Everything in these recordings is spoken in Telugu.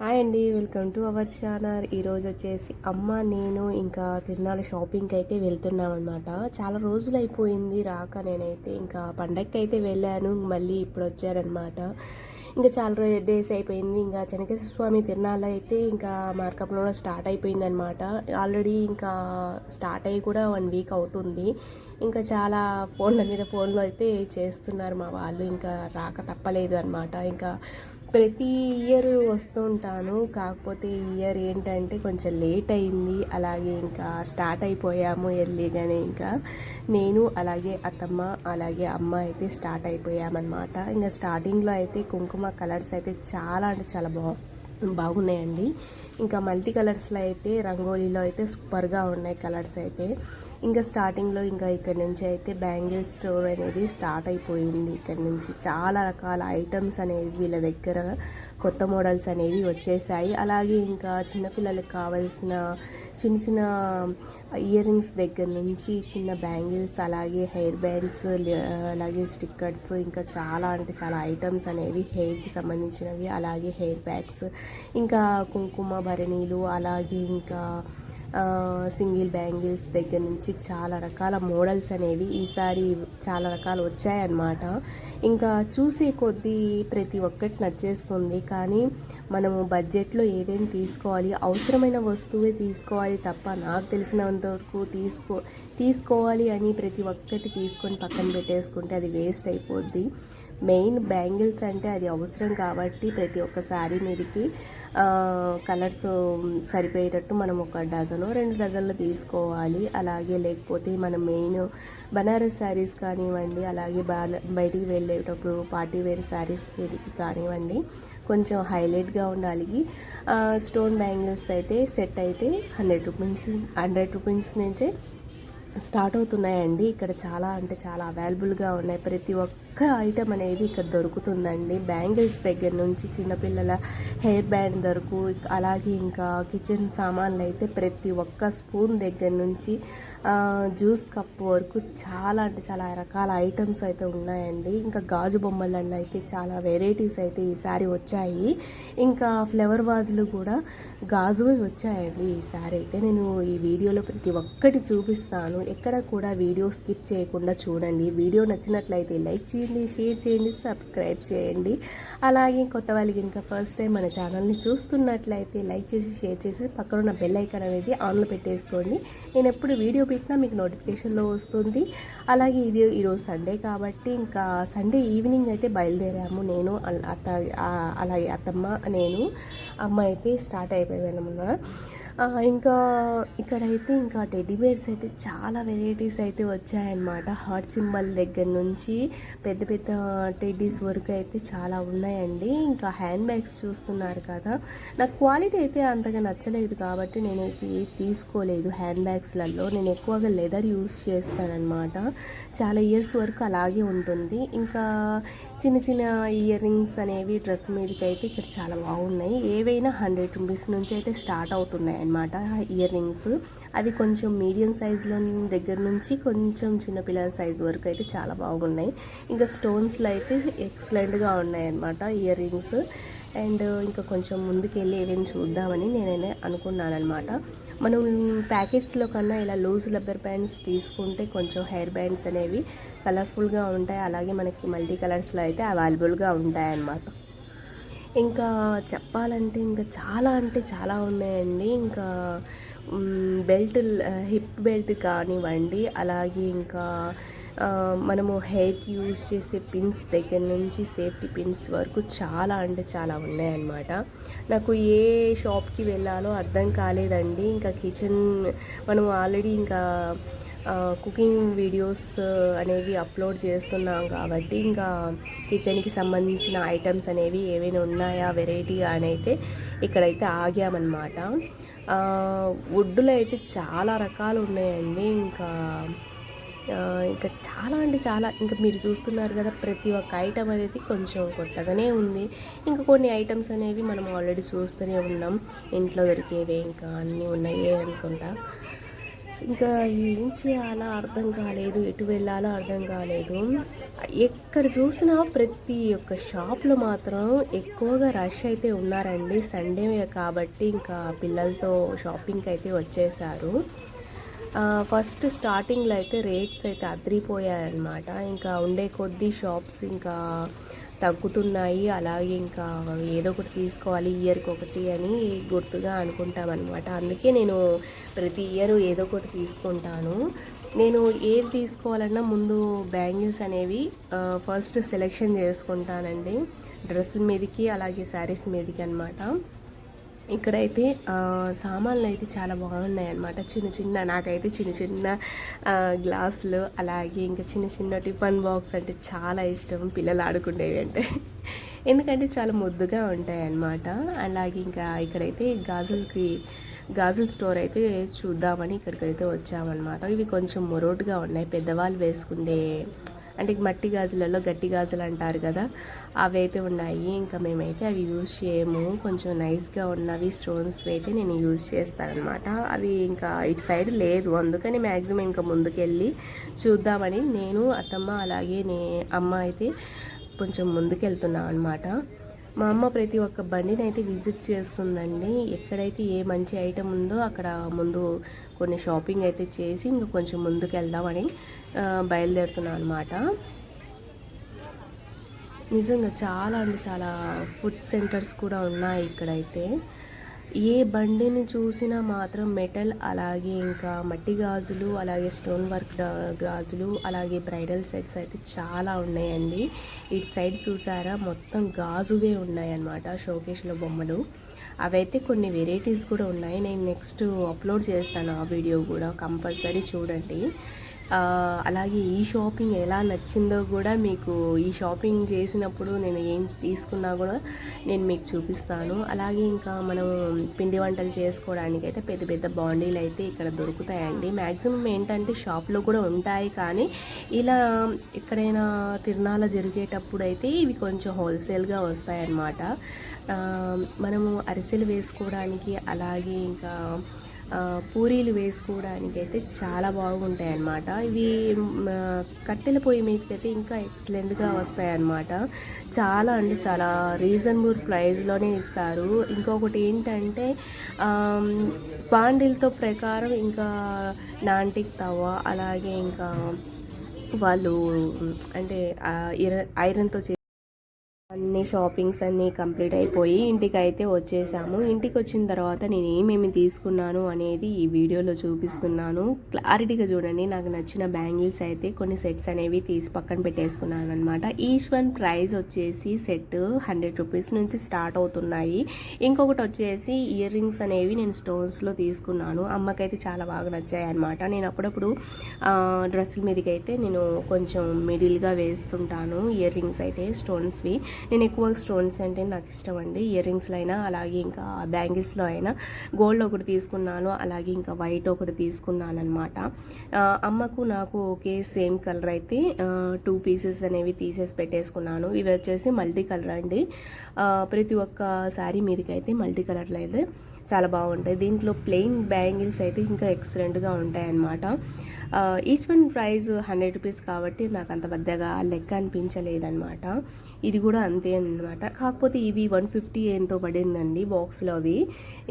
హాయ్ అండి వెల్కమ్ టు అవర్ ఛానల్. ఈరోజు వచ్చేసి అమ్మ నేను ఇంకా తిరునాళ్ళ షాపింగ్కి అయితే వెళ్తున్నాం అనమాట చాలా రోజులు అయిపోయింది రాక నేనైతే ఇంకా పండగకి అయితే వెళ్ళాను మళ్ళీ ఇప్పుడు వచ్చారనమాట ఇంకా చాలా రోజు డేస్ అయిపోయింది ఇంకా చెనకేశ్వర స్వామి తిరునాళ్ళ అయితే ఇంకా మార్కప్లో స్టార్ట్ అయిపోయింది అనమాట ఆల్రెడీ ఇంకా స్టార్ట్ అయ్యి కూడా వన్ వీక్ అవుతుంది. ఇంకా చాలా ఫోన్ల మీద ఫోన్లో అయితే చేస్తున్నారు మా వాళ్ళు ఇంకా రాక తప్పలేదు అనమాట ఇంకా ప్రతి ఇయర్ వస్తూ ఉంటాను. కాకపోతే ఈ ఇయర్ ఏంటంటే కొంచెం లేట్ అయింది. అలాగే ఇంకా స్టార్ట్ అయిపోయాము ఎర్లీగానే ఇంకా. నేను అలాగే అత్తమ్మ అలాగే అమ్మ అయితే స్టార్ట్ అయిపోయామన్నమాట. ఇంకా స్టార్టింగ్లో అయితే కుంకుమ కలర్స్ అయితే చాలా అంటే చాలా బాగు బాగున్నాయండి. ఇంకా మల్టీ కలర్స్లో అయితే రంగోలీలో అయితే సూపర్గా ఉన్నాయి కలర్స్ అయితే. ఇంకా స్టార్టింగ్లో ఇంకా ఇక్కడ నుంచి అయితే బ్యాంగిల్ స్టోర్ అనేది స్టార్ట్ అయిపోయింది. ఇక్కడ నుంచి చాలా రకాల ఐటమ్స్ అనేవి వీళ్ళ దగ్గర కొత్త మోడల్స్ అనేవి వచ్చేసాయి. అలాగే ఇంకా చిన్నపిల్లలకు కావాల్సిన చిన్న చిన్న ఇయర్ రింగ్స్ దగ్గర నుంచి చిన్న బ్యాంగిల్స్ అలాగే హెయిర్ బ్యాండ్స్ అలాగే స్టిక్కర్స్ ఇంకా చాలా అంటే చాలా ఐటమ్స్ అనేవి హెయిర్కి సంబంధించినవి అలాగే హెయిర్ బ్యాగ్స్ ఇంకా కుంకుమ భరణీలు అలాగే ఇంకా సింగిల్ బ్యాంగిల్స్ దగ్గర నుంచి చాలా రకాల మోడల్స్ అనేవి ఈసారి చాలా రకాలు వచ్చాయన్నమాట. ఇంకా చూసే కొద్దీ ప్రతి ఒక్కటి నచ్చేస్తుంది. కానీ మనము బడ్జెట్లో ఏదైనా తీసుకోవాలి అవసరమైన వస్తువే తీసుకోవాలి తప్ప నాకు తెలిసినంత వరకు తీసుకో తీసుకోవాలి అని ప్రతి ఒక్కటి తీసుకొని పక్కన పెట్టేసుకుంటే అది వేస్ట్ అయిపోద్ది. మెయిన్ బ్యాంగిల్స్ అంటే అది అవసరం కాబట్టి ప్రతి ఒక్క శారీ మీదకి కలర్స్ సరిపోయేటట్టు మనం ఒక డజను రెండు డజన్లు తీసుకోవాలి. అలాగే లేకపోతే మనం మెయిన్ బనారస్ శారీస్ కానివ్వండి అలాగే బయటికి వెళ్ళేటప్పుడు పార్టీ వేర్ శారీస్ మీదకి కానివ్వండి కొంచెం హైలైట్గా ఉండాలి. స్టోన్ బ్యాంగిల్స్ అయితే సెట్ అయితే హండ్రెడ్ రూపీస్ హండ్రెడ్ రూపీస్ నుంచే స్టార్ట్ అవుతున్నాయండి. ఇక్కడ చాలా అంటే చాలా అవైలబుల్గా ఉన్నాయి. ప్రతి ఒక్క ఐటమ్ అనేది ఇక్కడ దొరుకుతుందండి? బ్యాంగిల్స్ దగ్గర నుంచి చిన్నపిల్లల హెయిర్ బ్యాండ్ దొరుకు అలాగే ఇంకా కిచెన్ సామాన్లు అయితే ప్రతి ఒక్క స్పూన్ దగ్గర నుంచి జ్యూస్ కప్ వరకు చాలా అంటే చాలా రకాల ఐటమ్స్ అయితే ఉన్నాయండి. ఇంకా గాజు బొమ్మలలో అయితే చాలా వెరైటీస్ అయితే ఈసారి వచ్చాయి. ఇంకా ఫ్లవర్ వాజులు కూడా గాజువి వచ్చాయండి ఈసారి అయితే. నేను ఈ వీడియోలో ప్రతి ఒక్కటి చూపిస్తాను. ఎక్కడ కూడా వీడియో స్కిప్ చేయకుండా చూడండి. వీడియో నచ్చినట్లయితే లైక్ చేయండి షేర్ చేయండి సబ్స్క్రైబ్ చేయండి. అలాగే కొత్త వాళ్ళకి ఇంకా ఫస్ట్ టైం మన ఛానల్ని చూస్తున్నట్లయితే లైక్ చేసి షేర్ చేసి పక్కన ఉన్న బెల్ ఐకాన్ అనేది ఆన్లో పెట్టేసుకోండి. నేను ఎప్పుడు వీడియో పెట్టినా మీకు నోటిఫికేషన్లో వస్తుంది. అలాగే ఇది ఈరోజు సండే కాబట్టి ఇంకా సండే ఈవినింగ్ అయితే బయలుదేరాము. నేను అత్త అలాగే అత్తమ్మ నేను అమ్మ అయితే స్టార్ట్ అయిపోయాను ఇంకా ఇక్కడైతే ఇంకా టెడ్డీ బేర్స్ అయితే చాలా వెరైటీస్ అయితే వచ్చాయన్నమాట. హార్ట్ సింబల్ దగ్గర నుంచి పెద్ద పెద్ద టెడ్డీస్ వరకు అయితే చాలా ఉన్నాయండి. ఇంకా హ్యాండ్ బ్యాగ్స్ చూస్తున్నారు కదా. నాకు క్వాలిటీ అయితే అంతగా నచ్చలేదు కాబట్టి నేను తీసుకోలేదు హ్యాండ్ బ్యాగ్స్లలో. నేను ఎక్కువగా లెదర్ యూస్ చేస్తానన్నమాట. చాలా ఇయర్స్ వరకు అలాగే ఉంటుంది. ఇంకా చిన్న చిన్న ఇయర్ రింగ్స్ అనేవి డ్రెస్ మీదకి అయితే ఇక్కడ చాలా బాగున్నాయి. ఏవైనా హండ్రెడ్ రూపీస్ నుంచి అయితే స్టార్ట్ అవుతున్నాయి అనమాట ఇయర్ రింగ్స్ అవి కొంచెం మీడియం సైజులో దగ్గర నుంచి కొంచెం చిన్నపిల్లల సైజు వరకు అయితే చాలా బాగున్నాయి. ఇంకా స్టోన్స్లో అయితే ఎక్సలెంట్గా ఉన్నాయి అనమాట ఇయర్ రింగ్స్ అండ్ ఇంకా కొంచెం ముందుకెళ్ళి ఏమేమి చూద్దామని నేనైనా అనుకున్నాను అనమాట మనం ప్యాకెట్స్లో కన్నా ఇలా లూజ్ రబ్బర్ బ్యాండ్స్ తీసుకుంటే కొంచెం హెయిర్ బ్యాండ్స్ అనేవి కలర్ఫుల్గా ఉంటాయి. అలాగే మనకి మల్టీ కలర్స్లో అయితే అవైలబుల్గా ఉంటాయి అన్నమాట ఇంకా చెప్పాలంటే ఇంకా చాలా అంటే చాలా ఉన్నాయండి. ఇంకా బెల్ట్ హిప్ బెల్ట్ కానివ్వండి అలాగే ఇంకా మనము హెయిర్కి యూజ్ చేసే పిన్స్ దగ్గర నుంచి సేఫ్టీ పిన్స్ వరకు చాలా అంటే చాలా ఉన్నాయన్నమాట. నాకు ఏ షాప్కి వెళ్ళాలో అర్థం కాలేదండి. ఇంకా కిచెన్ మనం ఆల్రెడీ ఇంకా కుకింగ్ వీడియోస్ అనేవి అప్లోడ్ చేస్తున్నాం కాబట్టి ఇంకా కిచెన్కి సంబంధించిన ఐటమ్స్ అనేవి ఏవైనా ఉన్నాయా వెరైటీగా అని అయితే ఇక్కడైతే ఆగామన్నమాట. వుడ్లో అయితే చాలా రకాలు ఉన్నాయండి. ఇంకా ఇంకా చాలా అంటే చాలా ఇంకా మీరు చూస్తున్నారు కదా ప్రతి ఒక్క ఐటమ్ అనేది కొంచెం కొత్తగానే ఉంది. ఇంకా కొన్ని ఐటమ్స్ అనేవి మనం ఆల్రెడీ చూస్తూనే ఉన్నాం. ఇంట్లో దొరికేవే ఇంకా అన్నీ ఉన్నాయి అనుకుంటా. ఇంకా ఏం చేయాలో అర్థం కాలేదు ఎటు వెళ్ళాలో అర్థం కాలేదు. ఎక్కడ చూసినా ప్రతి ఒక్క షాప్లో మాత్రం ఎక్కువగా రష్ అయితే ఉన్నారండి. సండే కాబట్టి ఇంకా పిల్లలతో షాపింగ్కి అయితే వచ్చేసారు. ఫస్ట్ స్టార్టింగ్లో అయితే రేట్స్ అయితే అదిరిపోయాయన్నమాట. ఇంకా ఉండే కొద్ది షాప్స్ ఇంకా తగ్గుతున్నాయి. అలాగే ఇంకా ఏదో ఒకటి తీసుకోవాలి ఇయర్కి ఒకటి అని గుర్తుగా అనుకుంటామన్నమాట. అందుకే నేను ప్రతి ఇయర్ ఏదో ఒకటి తీసుకుంటాను. నేను ఏది తీసుకోవాలన్నా ముందు బ్యాంగిల్స్ అనేవి ఫస్ట్ సెలెక్షన్ చేసుకుంటానండి. డ్రెస్సుల మీదకి అలాగే శారీస్ మీదకి అనమాట ఇక్కడైతే సామాన్లు అయితే చాలా బాగున్నాయి అన్నమాట చిన్న చిన్న నాకైతే చిన్న చిన్న గ్లాసులు అలాగే ఇంకా చిన్న చిన్న టిఫన్ బాక్స్ అంటే చాలా ఇష్టం పిల్లలు ఆడుకునేవి అంటే. ఎందుకంటే చాలా ముద్దుగా ఉంటాయి అన్నమాట అలాగే ఇంకా ఇక్కడైతే గాజులకి గాజుల స్టోర్ అయితే చూద్దామని ఇక్కడికైతే వచ్చామన్నమాట. ఇవి కొంచెం మొరోటుగా ఉన్నాయి. పెద్దవాళ్ళు వేసుకునే అంటే మట్టి గాజులలో గట్టి గాజులు అంటారు కదా అవి అయితే ఉన్నాయి. ఇంకా మేమైతే అవి యూజ్ చేయము. కొంచెం నైస్గా ఉన్నవి స్టోన్స్ అయితే నేను యూజ్ చేస్తానమాట అవి ఇంకా ఇటు సైడ్ లేదు. అందుకని మ్యాక్సిమం ఇంకా ముందుకెళ్ళి చూద్దామని నేను అత్తమ్మ అలాగే నే అమ్మ అయితే కొంచెం ముందుకెళ్తున్నాం అనమాట మా అమ్మ ప్రతి ఒక్క బండిని అయితే విజిట్ చేస్తుందండి. ఎక్కడైతే ఏ మంచి ఐటెం ఉందో అక్కడ ముందు కొన్ని షాపింగ్ అయితే చేసి ఇంకా కొంచెం ముందుకు వెళ్దామని బయలుదేరుతున్నాను అనమాట నిజంగా చాలా అంటే చాలా ఫుడ్ సెంటర్స్ కూడా ఉన్నాయి ఇక్కడైతే. ఏ బండిని చూసినా మాత్రం మెటల్ అలాగే ఇంకా మట్టి గాజులు అలాగే స్టోన్ వర్క్ గాజులు అలాగే బ్రైడల్ సెట్స్ అయితే చాలా ఉన్నాయండి. ఇటు సైడ్ చూసారా మొత్తం గాజువే ఉన్నాయన్నమాట షోకేష్లో బొమ్మలు. అవైతే కొన్ని వెరైటీస్ కూడా ఉన్నాయి. నేను నెక్స్ట్ అప్లోడ్ చేస్తాను ఆ వీడియో కూడా కంపల్సరీ చూడండి. అలాగే ఈ షాపింగ్ ఎలా నచ్చిందో కూడా మీకు ఈ షాపింగ్ చేసినప్పుడు నేను ఏం తీసుకున్నా కూడా నేను మీకు చూపిస్తాను. అలాగే ఇంకా మనం పిండి వంటలు చేసుకోవడానికి అయితే పెద్ద పెద్ద బాండీలు అయితే ఇక్కడ దొరుకుతాయండి. మ్యాక్సిమం ఏంటంటే షాప్లో కూడా ఉంటాయి కానీ ఇలా ఎక్కడైనా తిరణాల జరిగేటప్పుడు అయితే ఇవి కొంచెం హోల్సేల్గా వస్తాయన్నమాట. మనము అరిసెలు వేసుకోవడానికి అలాగే ఇంకా పూరీలు వేసుకోవడానికి అయితే చాలా బాగుంటాయి అన్నమాట ఇవి కట్టెల పొయ్యి మీదకైతే అయితే ఇంకా ఎక్సలెంట్గా వస్తాయి అన్నమాట చాలా అంటే చాలా రీజనబుల్ ప్రైస్లోనే ఇస్తారు. ఇంకొకటి ఏంటంటే బాండిల్తో ప్రకారం ఇంకా నాంటిక్ తవ్వ అలాగే ఇంకా వాళ్ళు అంటే ఐరన్తో చే అన్ని షాపింగ్స్ అన్నీ కంప్లీట్ అయిపోయి ఇంటికి అయితే వచ్చేసాము. ఇంటికి వచ్చిన తర్వాత నేను ఏమేమి తీసుకున్నాను అనేది ఈ వీడియోలో చూపిస్తున్నాను. క్లారిటీగా చూడండి నాకు నచ్చిన బ్యాంగిల్స్ అయితే కొన్ని సెట్స్ అనేవి తీసి పక్కన పెట్టేసుకున్నాను అనమాట ఈచ్ వన్ ప్రైస్ వచ్చేసి సెట్ హండ్రెడ్ రూపీస్ నుంచి స్టార్ట్ అవుతున్నాయి. ఇంకొకటి వచ్చేసి ఇయర్ రింగ్స్ అనేవి నేను స్టోన్స్లో తీసుకున్నాను. అమ్మకైతే చాలా బాగా నచ్చాయి అనమాట నేను అప్పుడప్పుడు డ్రెస్సుల మీదకి అయితే నేను కొంచెం మిడిల్గా వేస్తుంటాను. ఇయర్ రింగ్స్ అయితే స్టోన్స్వి. నేను ఎక్కువ స్టోన్స్ అంటే నాకు ఇష్టం అండి ఇయర్ రింగ్స్లో అయినా అలాగే ఇంకా బ్యాంగిల్స్లో అయినా. గోల్డ్ ఒకటి తీసుకున్నాను అలాగే ఇంకా వైట్ ఒకటి తీసుకున్నాను అనమాట అమ్మకు నాకు ఒకే సేమ్ కలర్ అయితే టూ పీసెస్ అనేవి తీసేసి పెట్టేసుకున్నాను. ఇవి వచ్చేసి మల్టీ కలర్ అండి. ప్రతి ఒక్క శారీ మీదకి అయితే మల్టీ కలర్లో అయితే చాలా బాగుంటాయి. దీంట్లో ప్లెయిన్ బ్యాంగిల్స్ అయితే ఇంకా ఎక్సలెంట్గా ఉంటాయి అన్నమాట each one price hundred rupees కాబట్టి నాకు అంత పెద్దగా లెక్క అనిపించలేదన్నమాట. ఇది కూడా అంతే అన్నమాట. కాకపోతే ఇవి వన్ ఫిఫ్టీ ఎంతో పడిందండి బాక్స్లో అవి.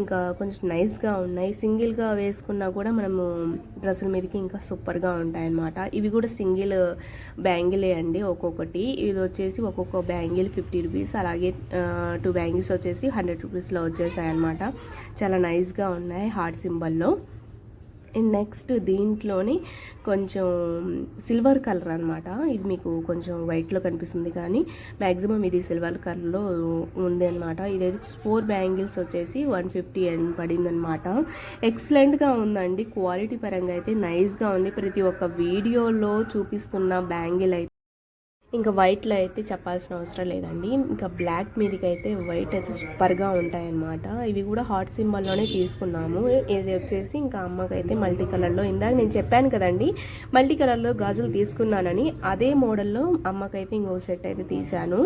ఇంకా కొంచెం నైస్గా ఉన్నాయి. సింగిల్గా వేసుకున్నా కూడా మనము డ్రెస్సుల మీదకి ఇంకా సూపర్గా ఉంటాయి అనమాట ఇవి కూడా సింగిల్ బ్యాంగిలే అండి ఒక్కొక్కటి. ఇది వచ్చేసి ఒక్కొక్క బ్యాంగిల్ ఫిఫ్టీ రూపీస్ అలాగే టూ బ్యాంగిల్స్ వచ్చేసి హండ్రెడ్ రూపీస్లో వచ్చేసాయి అనమాట చాలా నైస్గా ఉన్నాయి హార్ట్ సింబల్లో. అండ్ నెక్స్ట్ దీంట్లోని కొంచెం సిల్వర్ కలర్ అనమాట ఇది మీకు కొంచెం వైట్లో కనిపిస్తుంది కానీ మ్యాక్సిమం ఇది సిల్వర్ కలర్లో ఉంది అనమాట ఇదైతే ఫోర్ బ్యాంగిల్స్ వచ్చేసి వన్ ఫిఫ్టీ ఎన్ పడిందనమాట ఎక్సలెంట్గా ఉందండి. క్వాలిటీ పరంగా అయితే నైస్గా ఉంది. ప్రతి ఒక్క వీడియోలో చూపిస్తున్న బ్యాంగిల్ అయితే ఇంకా వైట్లో అయితే చెప్పాల్సిన అవసరం లేదండి. ఇంకా బ్లాక్ మీదకి అయితే వైట్ అయితే సూపర్గా ఉంటాయన్నమాట. ఇవి కూడా హాట్ సింబల్లోనే తీసుకున్నాము. ఇది వచ్చేసి ఇంకా అమ్మకైతే మల్టీ కలర్లో. ఇందాక నేను చెప్పాను కదండి మల్టీ కలర్లో గాజులు తీసుకున్నానని అదే మోడల్లో అమ్మకైతే ఇంకో సెట్ అయితే తీశాను.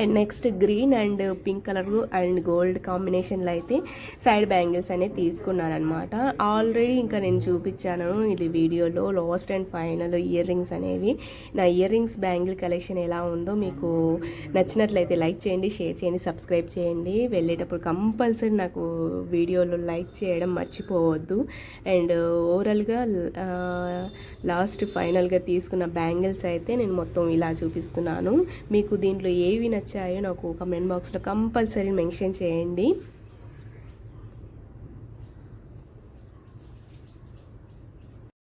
And next green and pink colour and gold కాంబినేషన్లో అయితే సైడ్ బ్యాంగిల్స్ అనేది తీసుకున్నాను అనమాట ఆల్రెడీ ఇంకా నేను చూపించాను ఇది వీడియోలో last and final ear rings అనేవి. నా ఇయర్ రింగ్స్ బ్యాంగిల్ కలెక్షన్ ఎలా ఉందో మీకు నచ్చినట్లయితే లైక్ చేయండి షేర్ చేయండి సబ్స్క్రైబ్ చేయండి. వెళ్ళేటప్పుడు కంపల్సరీ నాకు వీడియోలో లైక్ చేయడం మర్చిపోవద్దు. అండ్ ఓవరాల్గా లాస్ట్ ఫైనల్గా తీసుకున్న బ్యాంగిల్స్ అయితే నేను మొత్తం ఇలా చూపిస్తున్నాను. మీకు దీంట్లో ఏవి నచ్చాయో నాకు కమెంట్ బాక్స్లో కంపల్సరీ మెన్షన్ చేయండి.